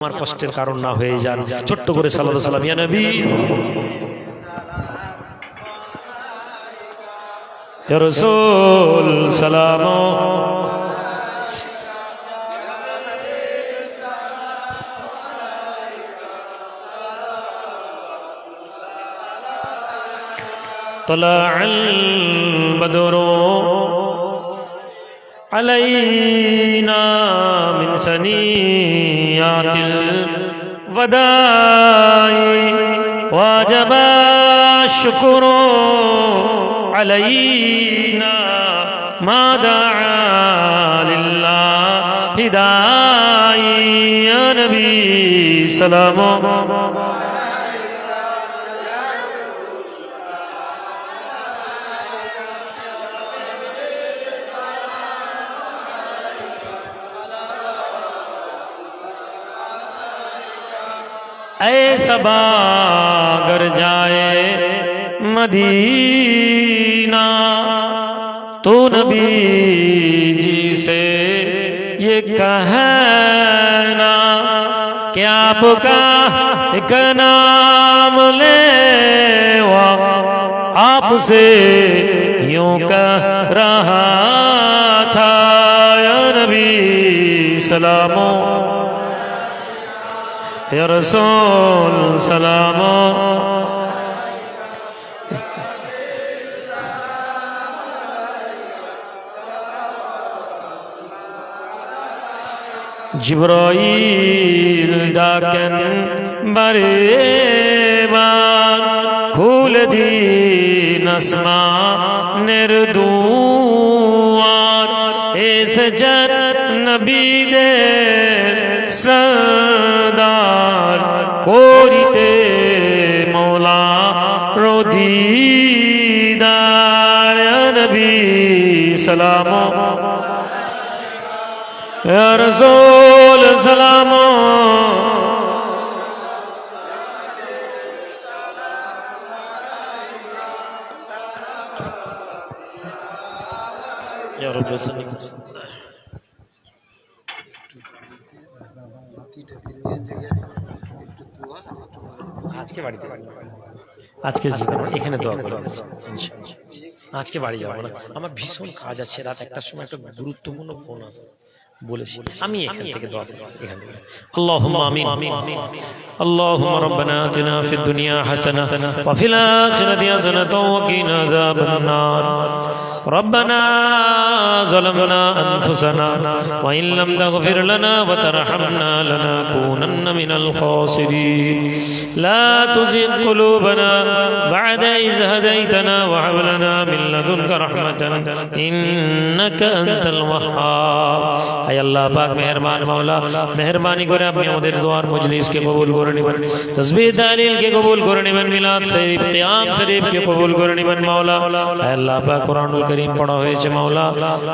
আমার কষ্টের কারণ না হয়ে যান ছোট্ট করে সাল্লাহ সাল্লাম ইয়া নবী ইয়া রাসূল সালাম طلع البدر علينا من سنيات الوداع. واجب الشكر علينا ما دعا لله. داعي يا نبي سلام. اے سبا گر جائے مدینہ، تو نبی جی سے یہ کہنا کہ آپ کا ایک نام لے آپ سے یوں کہہ رہا تھا، یا نبی، سلاموں يا رسول سلام জিব্রাইল ডাকেন বারে বার খুল দিন আসমানের দুয়ার এসে নবীদের সদার করিতে মৌলা রদিদার নবী সালাম রসোল সালাম يا رب وسلم আজকে বাড়িতে আজকে যাবো না, এখানে দোয়া করে দিচ্ছি, ইনশাআল্লাহ। আজকে বাড়ি যাবো না আমার ভীষণ কাজ আছে রাত একটার সময় একটা গুরুত্বপূর্ণ ফোন আছে বলেছি আমি এখান থেকে দোয়া করবো এখান থেকে اللهم آمين اللهم ربنا آتنا في الدنيا حسنة وفي الآخرة حسنة وقنا عذاب النار ربنا ظلمنا أنفسنا وإن لم تغفر لنا وترحمنا لنكونن من الخاسرين لا تزغ قلوبنا بعد إذ هديتنا وهب لنا من لدنك رحمة إنك أنت الوهاب আয় আল্লাহ পাক মেহেরবান মাওলা মেহেরবানি করে আপনি আমাদের দোয়ার মজলিসকে কবুল করে নেবেন তসবিহ তাহলিলকে কবুল করে নেবেন মিলাদ শরীফ কিয়াম শরীফকে কবুল করে নেবেন মাওলা আয় আল্লাহ পাক কোরআনুল করিম পড়া হয়েছে মাওলা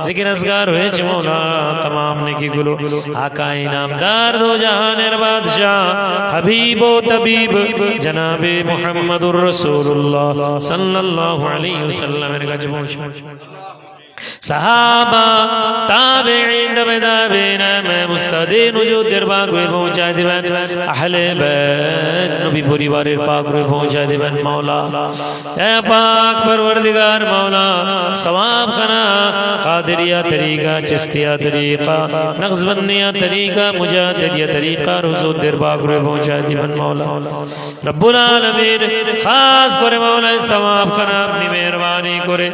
জিকির আসগার হয়েছে মাওলা तमाम নেকিগুলো আকা ইনামদার দো জাহানের বাদশাহ হাবিব ও তবিব জনাবে মুহাম্মদুর রাসূলুল্লাহ সাল্লাল্লাহু আলাইহি ওয়াসাল্লামের কাছে পৌঁছে صحابہ، تابعین دب دابین میں مستدین جو باگ روی پہنچا دیبن احل بیت، نبی پوری بار پاک روی پہنچا دیبن مولا۔ اے پاک پروردگار، مولا سواب خنا قادریہ طریقہ، چستیہ طریقہ نغز نقزبندیہ طریقہ، مجاہدیہ طریقہ روزو دیر باگ روی پہنچا دیبن مولا۔ رب العالمین، خاص پر مولا سواب خنا اپنی مہربانی کرے۔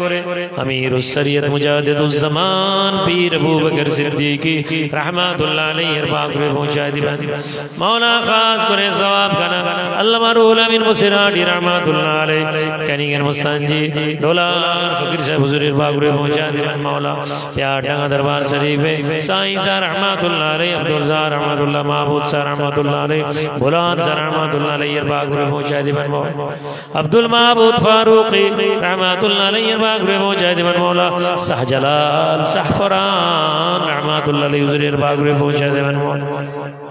امیر السریت মুজাহিদুজ্জামান, পীর আবু বকর সিদ্দিকী, রহমাতুল্লাহ আলাইহির বাগরে পৌঁছায় দিবেন। মাওলানা খাস করে জবাব গানা। আল্লামা রুহুল আমিন মুসিরাটি, রহমাতুল্লাহ আলাইহ কানিগের মুস্তানজি ডোলার ফকির সাহেব হুজুরের বাগরে পৌঁছায় দিবেন মাওলা। প্যার ডাঙ্গা দরবার শরীফে সাইন স্যার রহমাতুল্লাহ আলাইহ, আব্দুল জার রহমাতুল্লাহ, মাহবুব স্যার রহমাতুল্লাহ আলাইহ ভোলান স্যার রহমাতুল্লাহ আলাইহির বাগরে পৌঁছায় দিবেন আব্দুল মাহবুব ফারুকী, রহমাতুল্লাহ আলাইহির বাগরে পৌঁছায় দিবেন মাওলা। শাহজালাল শাহফরান রহমাতুল্লাহ ইউজুরের বাগরে পৌঁছে দেবেন।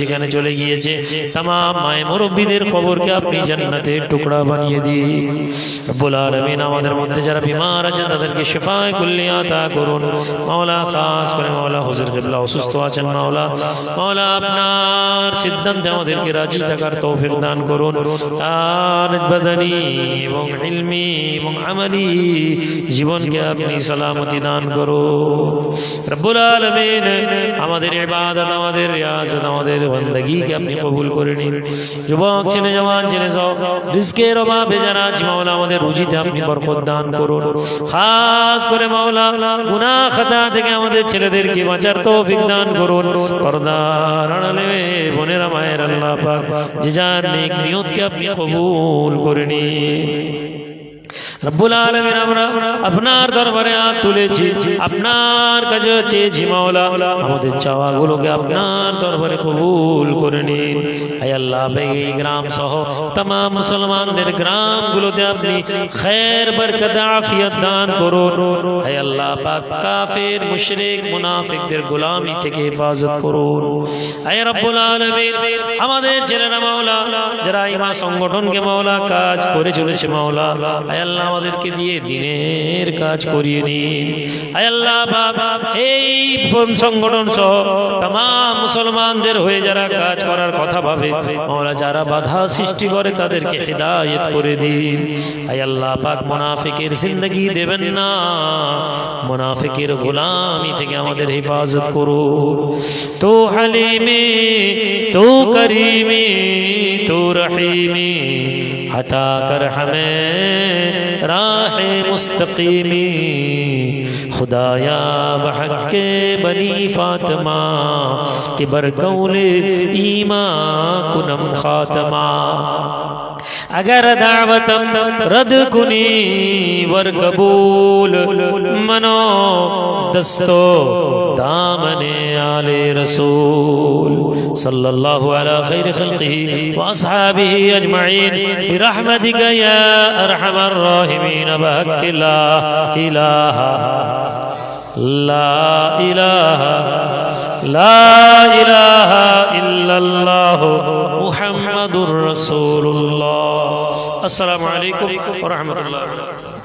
যেখানে চলে গিয়েছে তাম মায়ে মুরব্বীদের খবরকে আপনি জান্নাতের টুকরা বানিয়ে দিন। রব্বুল আলামিন আমাদের মধ্যে যারা বিমার আছেন, তাদেরকে শিফায়ে কুল্লিয়া আতা করুন। মাওলা খাস করে মাওলা হুজুর কিবলা অসুস্থ আছেন মাওলা। মাওলা আপনার সিদ্ধান্তে আমাদেরকে রাজি থাকার তৌফিক দান করুন। আর বদনি এবং ইলমি এবং আমলি জীবনকে আপনি সালামতি দান করুন। রব্বুল আলামিন আমাদের ইবাদত, আমাদের আসেন আমাদের বন্দগিকে আপনি কবুল করে নিন। যুবক, ছেলে, জওয়ান, ছেলে, সব রিস্কের অভাবে যারা আছে, মাওলা, আমাদের রুজিতে আপনি বরকত দান করুন। খাস করে মাওলা, গুনাহ খাতা থেকে আমাদের ছেলেদেরকে বাঁচার তৌফিক দান করুন। করদার আড়ালে বোনেরা, মায়ের, আল্লাহ পাক যে যার নেক নিয়তকে আপনি কবুল করে নিন। রব্বুল আলমিন আপনি খের, বরকত দান করুন। কাফের, মুশরিক, মুনাফিকদের গোলামি থেকে হেফাজত করুন। আমাদের ছেলেরা মাওলা, যারা সংগঠনকে মাওলা কাজ করে চলেছে মাওলা আয় আল্লাহ আমাদেরকে দিয়ে দিনের কাজ করিয়ে নিন। আয় আল্লাহ এই সংগঠন সহ তাম মুসলমানদের হয়ে যারা কাজ করার কথা ভাবে মাওলা যারা বাধা সৃষ্টি করে তাদেরকে হিদায়ত করে দিন। আয় আল্লাহ পাক, মুনাফিকের জিন্দগি দেবেন না। মুনাফিকের গোলামি থেকে আমাদের হেফাজত করো তো হালিমে, তো করিমে, তো রহিমে عطا کر ہمیں راہ مستقیمی۔ خدایا بحق بنی فاطمہ کہ برکول ایمان کنم خاتمہ۔ اگر دعوتم رد کنی ور قبول، منو دستو۔ دامن آل رسول صلى الله على خير خلقه وأصحابه أجمعين. برحمتك يا أرحم الراحمين. بحق لا إله لا إله لا إله إلا الله محمد رسول الله. السلام عليكم ورحمة الله.